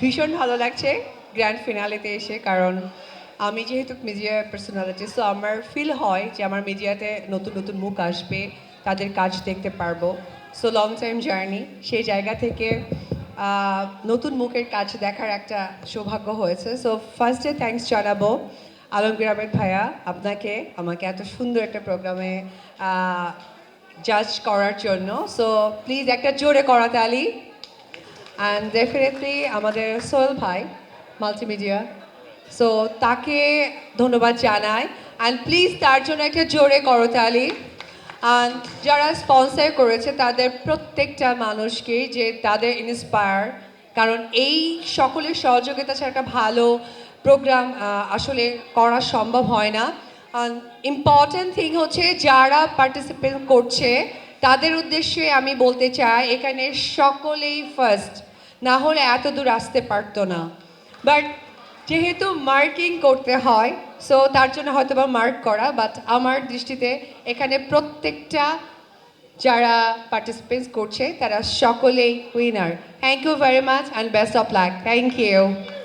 ভীষণ ভালো লাগছে গ্র্যান্ড ফিনালেতে এসে, কারণ আমি যেহেতু মিডিয়া পার্সোনালিটি সো আমার ফিল হয় যে আমার মিডিয়াতে নতুন নতুন মুখ আসবে, তাদের কাজ দেখতে পারব। সো লং টাইম জার্নি সেই জায়গা থেকে নতুন মুখের কাজ দেখার একটা সৌভাগ্য হয়েছে। সো ফার্স্টে থ্যাঙ্কস জানাব আলমগীর আহমেদ ভাইয়া আপনাকে, আমাকে এত সুন্দর একটা প্রোগ্রামে জাজ করার জন্য। সো প্লিজ একটা জোরে করা তালি অ্যান্ড ডেফিনেটলি আমাদের সোহেল ভাই মাল্টিমিডিয়া সো তাকে ধন্যবাদ জানাই। অ্যান্ড প্লিজ তার জন্য একটা জোরে করতালি অ্যান্ড যারা স্পন্সর করেছে, তাদের প্রত্যেকটা মানুষকে যে তাদের ইন্সপায়ার কারণ এই সকলের সহযোগিতা ছাড়া একটা ভালো প্রোগ্রাম আসলে করা সম্ভব হয় না। ইম্পর্ট্যান্ট থিং হচ্ছে, যারা পার্টিসিপেট করছে, তাদের উদ্দেশ্যে আমি বলতে চাই, এখানে সকলেই ফার্স্ট না হলে এত দূর আসতে পারতো না। বাট যেহেতু মার্কিং করতে হয় সো তার জন্য হয়তো বা মার্ক করা বাট আমার দৃষ্টিতে এখানে প্রত্যেকটা যারা পার্টিসিপেন্টস করছে, তারা সকলেই winner thank you very much and best of luck thank you